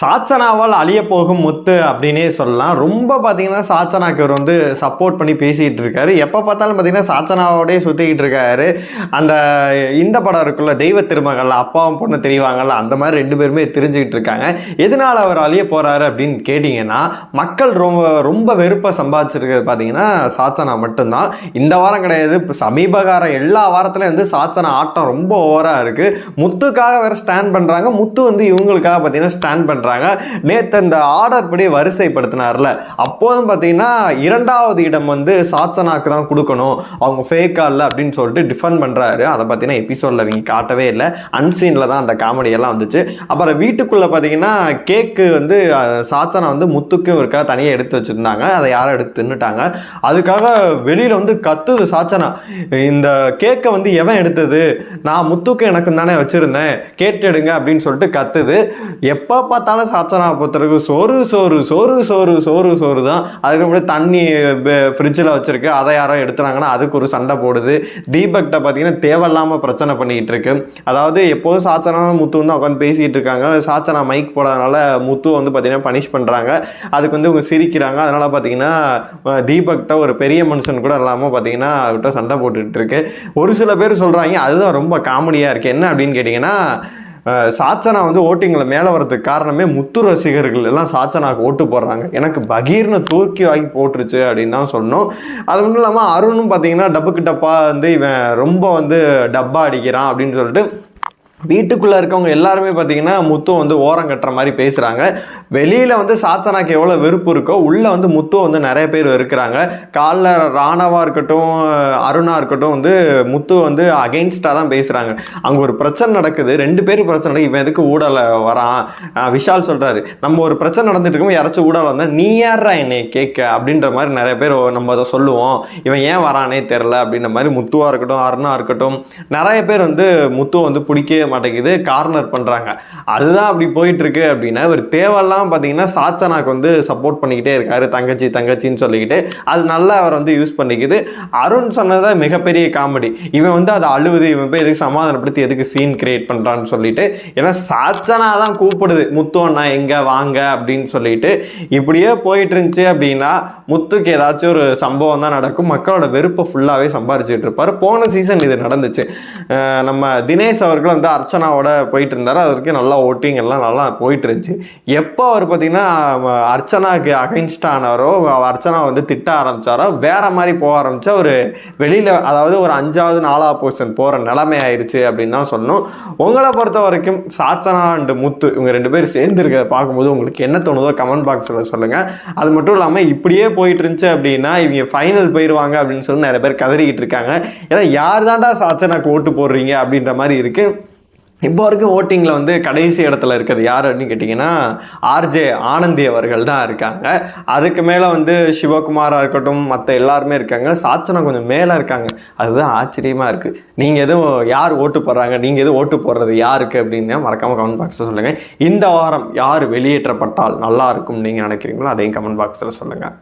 சாச்சனாவால் அழிய போகும் முத்து அப்படின்னே சொல்லலாம். ரொம்ப பார்த்தீங்கன்னா சாச்சனாக்கு இவர் வந்து சப்போர்ட் பண்ணி பேசிக்கிட்டு இருக்காரு. எப்போ பார்த்தாலும் பார்த்தீங்கன்னா சாச்சனாவோடய சுற்றிக்கிட்டு இருக்காரு. அந்த இந்த படம் இருக்குல்ல தெய்வ திருமகள் அப்பாவும் பொண்ணு தெரிவாங்கள்ல அந்த மாதிரி ரெண்டு பேருமே தெரிஞ்சுக்கிட்டு இருக்காங்க. எதனால அவர் அழிய போகிறாரு அப்படின்னு கேட்டிங்கன்னா மக்கள் ரொம்ப ரொம்ப வெறுப்பை சம்பாதிச்சிருக்கிறது பார்த்தீங்கன்னா சாச்சனா மட்டும்தான். இந்த வாரம் கிடையாது. இப்போ சமீபகாரம் எல்லா வாரத்துலையும் வந்து சாச்சனா ஆட்டம் ரொம்ப ஓவராக இருக்குது முத்துக்காக வேறு ஸ்டாண்ட் பண்ணுறாங்க முத்து வந்து இவங்களுக்காக பார்த்தீங்கன்னா ஸ்டாண்ட் பண்ணுறாங்க நேற்று இந்த ஆர்டர் படி வரிசைப்படுத்தினார்ல. அப்போதும் பார்த்தீங்கன்னா இரண்டாவது இடம் வந்து சாச்சனாக்கு தான் கொடுக்கணும். அவங்க ஃபேக்கா இல்லை அப்படின்னு சொல்லிட்டு டிஃபன் பண்ணுறாரு அதை பார்த்தீங்கன்னா எபிசோடில் அவங்க காட்டவே இல்லை. அன்சீனில் தான் அந்த காமெடியெல்லாம் வந்துச்சு. அப்புறம் வீட்டுக்குள்ளே பார்த்தீங்கன்னா கேக்கு வந்து சாச்சனா வந்து முத்துக்கும் இருக்கா தனியாக எடுத்து வச்சுருந்தாங்க. அதை யாரும் எடுத்து தின்னுட்டாங்க. அதுக்காக வெளியில் வந்து கத்துது சாச்சனா இந்த கேக்கை வந்து எவன் எடுத்தது? நான் முத்துக்கு எனக்கு தானே வச்சுருந்தேன். கேட்டு எடுங்க அப்படின்னு சொல்லிட்டு கத்துது. எப்போ பார்த்தாலும் சாச்சனா பொறுத்தருக்கு சோறு சோறு சோறு சோறு சோறு சோறு தான். அதுக்கு முன்னாடி தண்ணி ஃப்ரிட்ஜில் வச்சுருக்கு. அதை யாரோ எடுத்துறாங்கன்னா அதுக்கு ஒரு சண்டை போடுது. தீபக்கிட்ட பார்த்தீங்கன்னா தேவையில்லாமல் பிரச்சனை பண்ணிக்கிட்டு இருக்கு. அதாவது எப்போதும் சாச்சனா முத்து வந்து உட்காந்து பேசிகிட்டு இருக்காங்க. சாச்சனா மைக் போடாதனால முத்து வந்து பார்த்தீங்கன்னா பனிஷ் பண்ணுறாங்க அதுக்கு வந்து இவங்க சிரிக்கிறாங்க. அதனால் பார்த்தீங்கன்னா தீபக்கிட்ட ஒரு பெரிய மனுஷன் கூட இல்லாமல் பார்த்தீங்கன்னா அவர்கிட்ட சண்டை போட்டுக்கிட்டு இருக்கு. ஒரு சில பேர் சொல்கிறாங்க அதுதான் ரொம்ப காமெடியாக இருக்குது என்ன அப்படின்னு கேட்டிங்கன்னா சாச்சனா வந்து ஓட்டிங்கில் மேலே வரதுக்கு காரணமே முத்து ரசிகர்கள் எல்லாம் சாச்சனாக்கு ஓட்டு போடுறாங்க. எனக்கு பகீர்னு தூக்கி வாங்கி போட்டுருச்சு அப்படின்னு தான் சொன்னோம் அது மட்டும் இல்லாமல் அருணும் பார்த்தீங்கன்னா டப்புக்கு டப்பா வந்து இவன் ரொம்ப வந்து டப்பா அடிக்கிறான் அப்படின்னு சொல்லிட்டு வீட்டுக்குள்ளே இருக்கவங்க எல்லாருமே பார்த்தீங்கன்னா முத்து வந்து ஓரம் கட்டுற மாதிரி பேசுகிறாங்க வெளியில் வந்து சாச்சனாக்கு எவ்வளோ வெறுப்பு இருக்கோ உள்ளே வந்து முத்து வந்து நிறைய பேர் இருக்கிறாங்க. காலைல ராணவாக இருக்கட்டும் அருணா இருக்கட்டும் வந்து முத்து வந்து அகெயின்ஸ்டாக தான் பேசுகிறாங்க அங்கே ஒரு பிரச்சனை நடக்குது. ரெண்டு பேரும் பிரச்சனை நடக்குது. இவன் எதுக்கு ஊடலை வரான்? விஷால் சொல்கிறாரு நம்ம ஒரு பிரச்சனை நடந்துட்டு இருக்கோம் யாராச்சும் ஊடல வந்தால் நீ யாரா என்னை கேட்க? அப்படின்ற மாதிரி நிறைய பேர் நம்ம அதை சொல்லுவோம். இவன் ஏன் வரானே தெரில அப்படின்ற மாதிரி முத்துவாக இருக்கட்டும் அருணா இருக்கட்டும் நிறைய பேர் வந்து முத்துவை வந்து பிடிக்க மாட்டேங்குது கார்னர் பண்ணுறாங்க அதுதான் அப்படி போயிட்டுருக்கு அப்படின்னா இவர் தேவெல்லாம் பார்த்தீங்கன்னா சாச்சனாக்கு வந்து சப்போர்ட் பண்ணிக்கிட்டே இருக்காரு தங்கச்சி தங்கச்சின்னு சொல்லிக்கிட்டு. அது நல்லா அவர் வந்து யூஸ் பண்ணிக்குது. அருண் சொன்னதை மிகப்பெரிய காமெடி இவன் வந்து அதை அழுவுது இவன் போய் எதுக்கு சமாதானப்படுத்தி எதுக்கு சீன் கிரியேட் பண்ணுறான்னு சொல்லிட்டு ஏன்னா சாச்சனா தான் கூப்பிடுது முத்து அண்ணா வாங்க அப்படின்னு சொல்லிட்டு. இப்படியே போயிட்டு இருந்துச்சு அப்படின்னா முத்துக்கு ஏதாச்சும் ஒரு சம்பவம் தான் நடக்கும். மக்களோட வெறுப்பை ஃபுல்லாகவே சம்பாரிச்சுட்டு இருப்பார். போன சீசன் இது நடந்துச்சு. நம்ம தினேஷ் அவர்கள் வந்து அர்ச்சனாவோட போயிட்டு இருந்தார் அதற்கு நல்லா ஓட்டிங் எல்லாம் நல்லா போயிட்டு இருந்துச்சு எப்போ அவர் பார்த்தீங்கன்னா அர்ச்சனாக்கு அகைன்ஸ்டானாரோ அர்ச்சனா வந்து திட்ட ஆரம்பித்தாரோ வேற மாதிரி போக ஆரம்பிச்சா ஒரு வெளியில் அதாவது ஒரு அஞ்சாவது நாலாவது பொசிஷன் போகிற நிலைமை ஆயிடுச்சு அப்படின்னு தான் சொல்லணும். உங்களை பொறுத்த வரைக்கும் சாச்சனா அண்டு முத்து இவங்க ரெண்டு பேரும் சேர்ந்துருக்க பார்க்கும்போது உங்களுக்கு என்ன தோணுதோ கமெண்ட் பாக்ஸில் சொல்லுங்கள் அது மட்டும் இல்லாமல் இப்படியே போயிட்டு இருந்துச்சு அப்படின்னா இவங்க ஃபைனல் போயிடுவாங்க அப்படின்னு சொல்லி நிறைய பேர் கதறிக்கிட்டு இருக்காங்க. ஏன்னா யார் தாண்டா சாச்சனாக்கு ஓட்டு போடுறீங்க அப்படின்ற மாதிரி இருக்குது இப்போ வரைக்கும் ஓட்டிங்கில் வந்து கடைசி இடத்துல இருக்கிறது யார் அப்படின்னு கேட்டிங்கன்னா ஆர்ஜே ஆனந்தி அவர்கள் தான் இருக்காங்க. அதுக்கு மேலே வந்து சிவகுமாராக இருக்கட்டும் மற்ற எல்லாருமே இருக்காங்க. சாச்சனா கொஞ்சம் மேலே இருக்காங்க. அதுதான் ஆச்சரியமாக இருக்குது நீங்கள் எதுவும் யார் ஓட்டு போடுறாங்க? நீங்கள் எதுவும் ஓட்டு போடுறது யாருக்கு அப்படின்னு மறக்காமல் கமெண்ட் பாக்ஸில் சொல்லுங்கள் இந்த வாரம் யார் வெளியேற்றப்பட்டால் நல்லா இருக்கும் நீங்கள் நினைக்கிறீங்களோ அதையும் கமெண்ட் பாக்ஸில் சொல்லுங்கள்